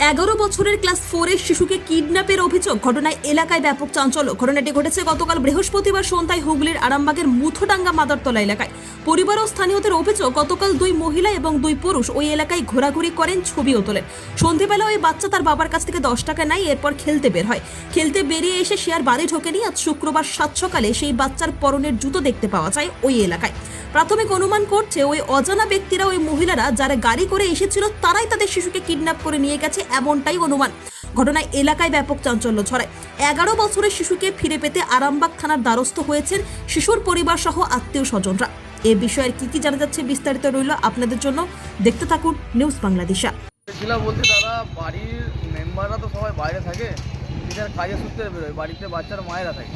এগারো বছরের ক্লাস ফোরের শিশুকে কিডন্যাপের অভিযোগ। ঘটনায় এলাকায় ব্যাপক চাঞ্চল্য। ঘটনাটি ঘটেছে গতকাল বৃহস্পতিবার সন্ধ্যায় হুগলির আরামবাগের মুথোডাঙ্গা মাদারতলা এলাকায়। পরিবার ও স্থানীয়দের অভিযোগ, গতকাল দুই মহিলা এবং দুই পুরুষ ওই এলাকায় ঘোরাঘুরি করেন, ছবিও তোলেন। সন্ধেবেলা ওই বাচ্চা তার বাবার কাছ থেকে দশ টাকা নেয়, এরপর খেলতে বের হয়। খেলতে বেরিয়ে এসে সে আর বাড়ি ঢোকেনি। আজ শুক্রবার সাত সকালে সেই বাচ্চার পরনের জুতো দেখতে পাওয়া যায় ওই এলাকায়। প্রাথমিক অনুমান করছে, ওই অজানা ব্যক্তিরা, ওই মহিলারা, যারা গাড়ি করে এসেছিল, তারাই তাদের শিশুকে কিডন্যাপ করে নিয়ে গেছে এমনটাই অনুমান। ঘটনায় এলাকায় ব্যাপক চাঞ্চল্য ছড়ায়। এগারো বছরের শিশুকে ফিরে পেতে আরামবাগ থানার দ্বারস্থ হয়েছেন শিশুর পরিবার সহ আত্মীয় স্বজনরা। এ বিষয়ে কি কি জানা যাচ্ছে বিস্তারিত রইল আপনাদের জন্য। দেখতে থাকুন নিউজ বাংলাদেশা। ছিল বলতে দাদা, বাড়ির মেম্বাররা তো সবাই বাইরে থাকে। নিজের কাজের সূত্রে বেরোয়। বাড়িতে বাচ্চার মায়েরা থাকে।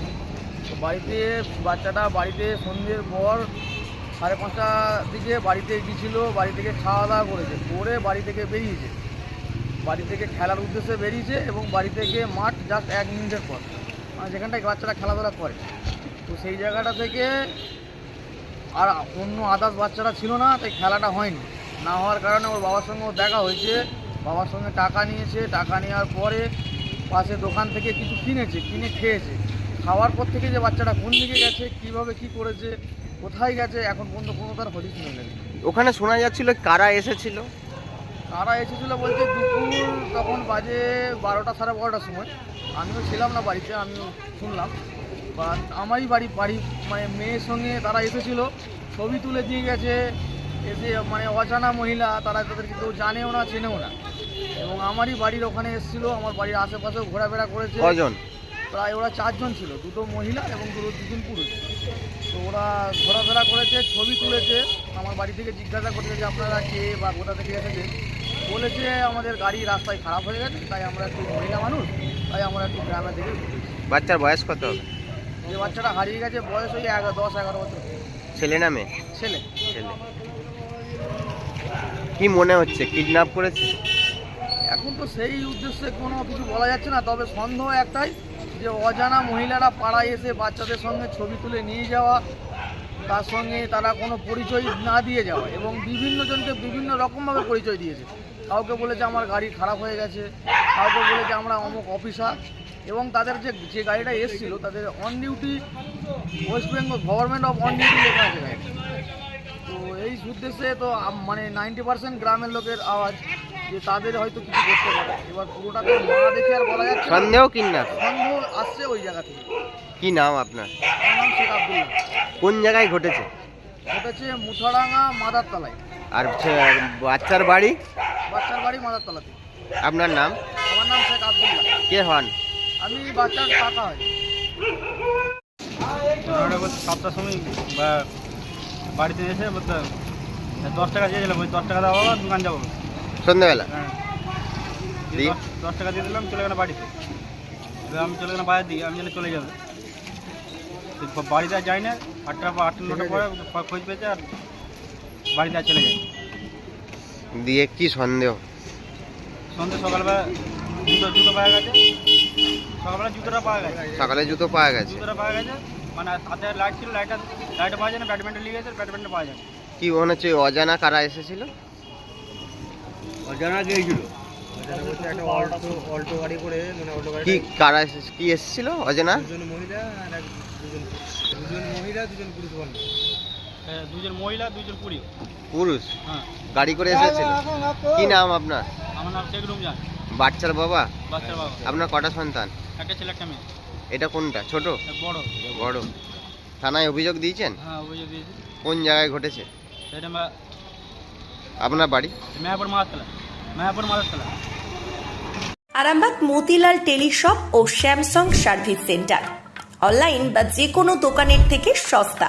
তো বাড়িতে বাচ্চাটা বাড়িতে সন্ধ্যের পর সাড়ে পাঁচটার দিকে বাড়িতে গিয়েছিল, বাড়ি থেকে খাওয়া দাওয়া করেছে। করে বাড়ি থেকে বেরিয়েছে। বাড়ি থেকে খেলার উদ্দেশ্যে বেরিয়েছে এবং বাড়ি থেকে মাঠ জাস্ট এক মিনিটের পর। মানে যেখানটায় বাচ্চারা খেলাধুলা করে। তো সেই জায়গাটা থেকে আর অন্য আদার্স বাচ্চারা ছিল না, তাই খেলাটা হয়নি। না হওয়ার কারণে ওর বাবার সঙ্গে দেখা হয়েছে। বাবার সঙ্গে টাকা নিয়েছে। টাকা নেওয়ার পরে পাশে দোকান থেকে কিছু কিনেছে, কিনে খেয়েছে। খাওয়ার পর থেকে যে বাচ্চাটা কোন দিকে গেছে, কীভাবে কি করেছে, কোথায় গেছে, এখন পর্যন্ত কোনো তার হদিস নেই। ওখানে শোনা যাচ্ছিল কারা এসেছিল? তারা এসেছিল বলতে দুপুর তখন বাজে বারোটা সাড়ে বারোটার সময়। আমিও ছিলাম না বাড়িতে আমিও শুনলাম। বা আমারই বাড়ি বাড়ি মানে মেয়ের সঙ্গে তারা এসেছিল। ছবি তুলে দিয়ে গেছে। এসে মানে অজানা মহিলা তারা তাদেরকে কেউ জানেও না চেনেও না। এবং আমারই বাড়ির ওখানে এসেছিল আমার বাড়ির আশেপাশেও ঘোরাফেরা করেছে। কজন? প্রায় ওরা চারজন ছিল দুটো মহিলা এবং দুটো দুজন পুরুষ। তো ওরা ঘোরাফেরা করেছে ছবি তুলেছে। আমার বাড়ি থেকে জিজ্ঞাসা করছে যে আপনারা কে বা কোথা থেকে এসেছে বলেছে আমাদের গাড়ি রাস্তায় খারাপ হয়ে গেছে তাই আমরা একটু মহিলা মানুষ তাই আমরা একটু গ্রামের দিকে বাচ্চার বয়স কত হবে? যে বাচ্চাটা হারিয়ে গেছে বয়স ওই এগারো দশ এগারো বছর। ছেলে না মেয়ে? ছেলে। ছেলে। কি মনে হচ্ছে? কিডন্যাপ করেছে? এখন তো সেই উদ্দেশ্যে কোনো কিছু বলা যাচ্ছে না তবে সন্দেহ একটাই যে অজানা মহিলারা পাড়ায় এসে বাচ্চাদের সঙ্গে ছবি তুলে নিয়ে যাওয়া তার সঙ্গে তারা কোনো পরিচয় না দিয়ে যাওয়া এবং বিভিন্ন জনকে বিভিন্ন রকমভাবে পরিচয় দিয়েছে। কাউকে বলেছে আমার গাড়ি খারাপ হয়ে গেছে কাউকে বলেছে আমরা অমুক অফিসার এবং তাদের যে যে গাড়িটা এসেছিল তাদের on duty West Bengal government of on duty লেখা আছে। তো এই উদ্দেশ্যে তো মানে নাইনটি পার্সেন্ট গ্রামের লোকের আওয়াজ যে তাদের হয়তো কিছু করতে পারে। এবার পুরোটা তো না দেখে আর বলা যাচ্ছে। সন্দেহ কিডন্যাপ সন্দেহ আসছে ওই জায়গা থেকে। কি নাম আপনার? নাম শেখ আব্দুল্লাহ। কোন জায়গায় ঘটেছে? ঘটেছে মুথাডাঙ্গা মাদারতলায়। আর বাচ্চার বাড়ি? বাচ্চার বাড়ি মাদারতলাতে। আপনার নাম? আমার নাম শেখ আব্দুল্লাহ কে হন? আমি বাচ্চার টাকা হয় সাতটার সময় বা বাড়িতে এসে বলতে দশ টাকা চেয়েছিলাম ওই দশ টাকা দেওয়া দোকান যাব। সন্ধ্যাবেলা? হ্যাঁ? দশ- টাকা দিয়ে দিলাম চলে গেলাম বাড়িতে। এবার আমি চলে গেলাম বাইরের দিকে আমি জানি চলে যাবে। বাড়িতে আর যাই না আটটা বা আটটা নটা পরে খোঁজ পেয়েছে আর বাড়িতে আর চলে যাই দিয়ে কি সন্দেহ? সন্ধ্যে সকালবেলা জুতো জুতো পাওয়া গেছে। সকালবেলা জুতোটা পাওয়া গেছে। সকালে জুতো পাওয়া গেছে। জুতোটা পাওয়া গেছে। মানে হাতে লাইট ছিল লাইটটা লাইটটা পাওয়া যায় না ব্যাডমিন্টন লিগে গেছে ব্যাডমিন্টন পাওয়া যায়। কি মনে হচ্ছে অজানা কারা এসেছিল? অজানা গিয়েছিল একটা অল্টো অল্টো গাড়ি করে মানে অল্টো কি কারা এসে- কি এসেছিল অজানা? দুজন মহিলা আর দুজন দুজন মহিলা দুজন পুরুষ বন্ধু দুজন মহিলা দুজন কুড়ি পুরুষ? হ্যাঁ। গাড়ি করে এসেছিল? কি নাম আপনার? আমার নাম শেখ রুমজান। বাচ্চার বাবা? বাচ্চার বাবা। আপনার কটা সন্তান? একটা ছেলে একটা মেয়ে। এটা কোনটা? ছোট? বড়। বড়। থানায় অভিযোগ দিয়েছেন? হ্যাঁ যে দিয়েছি। কোন জায়গায় ঘটেছে? সেটা আপনার বাড়ি? মেয়াপুর মাদারতলা। মেয়াপুর মাদারতলা। আরামবাগ মতিলাল টেলিশপ ও স্যামসাং সার্ভিস সেন্টার। অনলাইন বা যে কোনো দোকানের থেকে সস্তা।